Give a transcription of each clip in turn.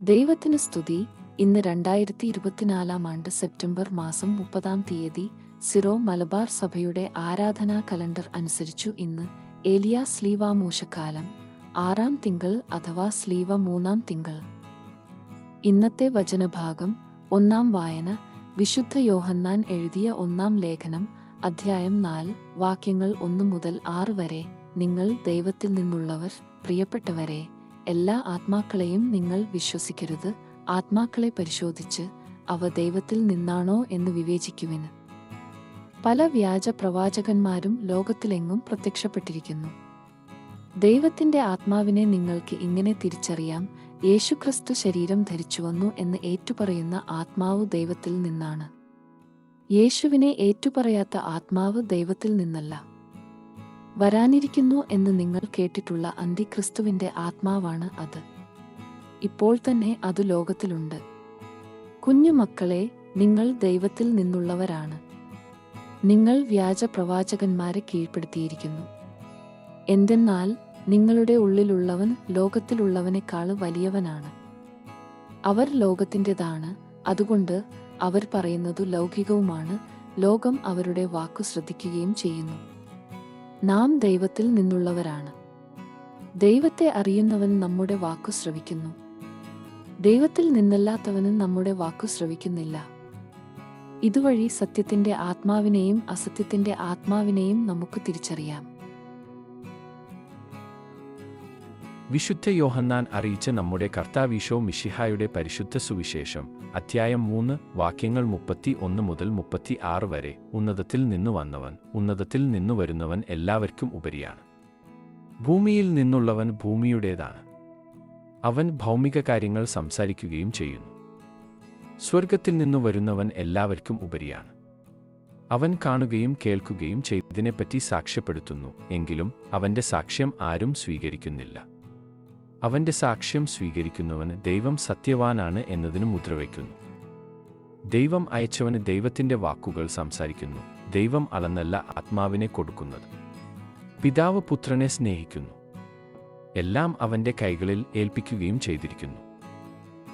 ദൈവത്തിന് സ്തുതി. ഇന്ന് രണ്ടായിരത്തി ഇരുപത്തിനാലാം ആണ്ട് സെപ്റ്റംബർ മാസം മുപ്പതാം തീയതി സിറോ മലബാർ സഭയുടെ ആരാധനാ കലണ്ടർ അനുസരിച്ചു ഇന്ന് ഏലിയ സ്ലീവ മൂശക്കാലം. ആറാം തിങ്കൾ അഥവാ സ്ലീവ മൂന്നാം തിങ്കൾ. ഇന്നത്തെ വചനഭാഗം ഒന്നാം വായന. വിശുദ്ധ യോഹന്നാൻ എഴുതിയ ഒന്നാം ലേഖനം അധ്യായം നാല് വാക്യങ്ങൾ ഒന്നു മുതൽ ആറ് വരെ. നിങ്ങൾ ദൈവത്തിൽ നിന്നുള്ളവർ പ്രിയപ്പെട്ടവരെ എല്ലാ ആത്മാക്കളെയും നിങ്ങൾ വിശ്വസിക്കരുത്. ആത്മാക്കളെ പരിശോധിച്ച് അവ ദൈവത്തിൽ നിന്നാണോ എന്ന് വിവേചിക്കുവിന് പല വ്യാജ പ്രവാചകന്മാരും ലോകത്തിലെങ്ങും പ്രത്യക്ഷപ്പെട്ടിരിക്കുന്നു. ദൈവത്തിന്റെ ആത്മാവിനെ നിങ്ങൾക്ക് ഇങ്ങനെ തിരിച്ചറിയാം. യേശുക്രിസ്തു ശരീരം ധരിച്ചുവന്നു എന്ന് ഏറ്റുപറയുന്ന ആത്മാവ് ദൈവത്തിൽ നിന്നാണ്. യേശുവിനെ ഏറ്റുപറയാത്ത ആത്മാവ് ദൈവത്തിൽ നിന്നല്ല. വരാനിരിക്കുന്നു എന്ന് നിങ്ങൾ കേട്ടിട്ടുള്ള അന്തിക്രിസ്തുവിന്റെ ആത്മാവാണ് അത്. ഇപ്പോൾ തന്നെ അത് ലോകത്തിലുണ്ട്. കുഞ്ഞുമക്കളെ നിങ്ങൾ ദൈവത്തിൽ നിന്നുള്ളവരാണ്. നിങ്ങൾ വ്യാജ പ്രവാചകന്മാരെ കീഴ്പ്പെടുത്തിയിരിക്കുന്നു. എന്തെന്നാൽ നിങ്ങളുടെ ഉള്ളിലുള്ളവൻ ലോകത്തിലുള്ളവനേക്കാൾ വലിയവനാണ്. അവർ ലോകത്തിന്റെതാണ് അതുകൊണ്ട് അവർ പറയുന്നത് ലൗകികവുമാണ് ലോകം അവരുടെ വാക്കു ശ്രദ്ധിക്കുകയും ചെയ്യുന്നു. നാം ദൈവത്തിൽ നിന്നുള്ളവരാണ്. ദൈവത്തെ അറിയുന്നവൻ നമ്മുടെ വാക്കു ശ്രവിക്കുന്നു. ദൈവത്തിൽ നിന്നല്ലാത്തവന് നമ്മുടെ വാക്കു ശ്രവിക്കുന്നില്ല. ഇതുവഴി സത്യത്തിന്റെ ആത്മാവിനെയും അസത്യത്തിന്റെ ആത്മാവിനെയും നമുക്ക് തിരിച്ചറിയാം. വിശുദ്ധ യോഹന്നാൻ അറിയിച്ച നമ്മുടെ കർത്താവീശോ മിഷിഹായുടെ പരിശുദ്ധ സുവിശേഷം അധ്യായം മൂന്ന് വാക്യങ്ങൾ മുപ്പത്തി ഒന്ന് മുതൽ മുപ്പത്തി ആറ് വരെ. ഉന്നതത്തിൽ നിന്നു വന്നവൻ ഉന്നതത്തിൽ നിന്നു വരുന്നവൻ എല്ലാവർക്കും ഉപരിയാണ്. ഭൂമിയിൽ നിന്നുള്ളവൻ ഭൂമിയുടേതാണ്. അവൻ ഭൗമിക കാര്യങ്ങൾ സംസാരിക്കുകയും ചെയ്യുന്നു. സ്വർഗത്തിൽ നിന്നു വരുന്നവൻ എല്ലാവർക്കും ഉപരിയാണ്. അവൻ കാണുകയും കേൾക്കുകയും ചെയ്തതിനെപ്പറ്റി സാക്ഷ്യപ്പെടുത്തുന്നു എങ്കിലും അവന്റെ സാക്ഷ്യം ആരും സ്വീകരിക്കുന്നില്ല. അവന്റെ സാക്ഷ്യം സ്വീകരിക്കുന്നവന് ദൈവം സത്യവാനാണ് എന്നതിന് മുദ്രവയ്ക്കുന്നു ദൈവം അയച്ചവന് ദൈവത്തിന്റെ വാക്കുകൾ സംസാരിക്കുന്നു. ദൈവം അളന്നല്ല ആത്മാവിനെ കൊടുക്കുന്നത്. പിതാവ് പുത്രനെ സ്നേഹിക്കുന്നു. എല്ലാം അവന്റെ കൈകളിൽ ഏൽപ്പിക്കുകയും ചെയ്തിരിക്കുന്നു.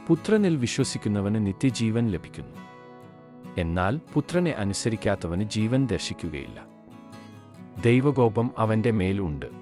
പുത്രനിൽ വിശ്വസിക്കുന്നവന് നിത്യജീവൻ ലഭിക്കുന്നു. എന്നാൽ പുത്രനെ അനുസരിക്കാത്തവന് ജീവൻ ദർശിക്കുകയില്ല. ദൈവകോപം അവന്റെ മേലുണ്ട്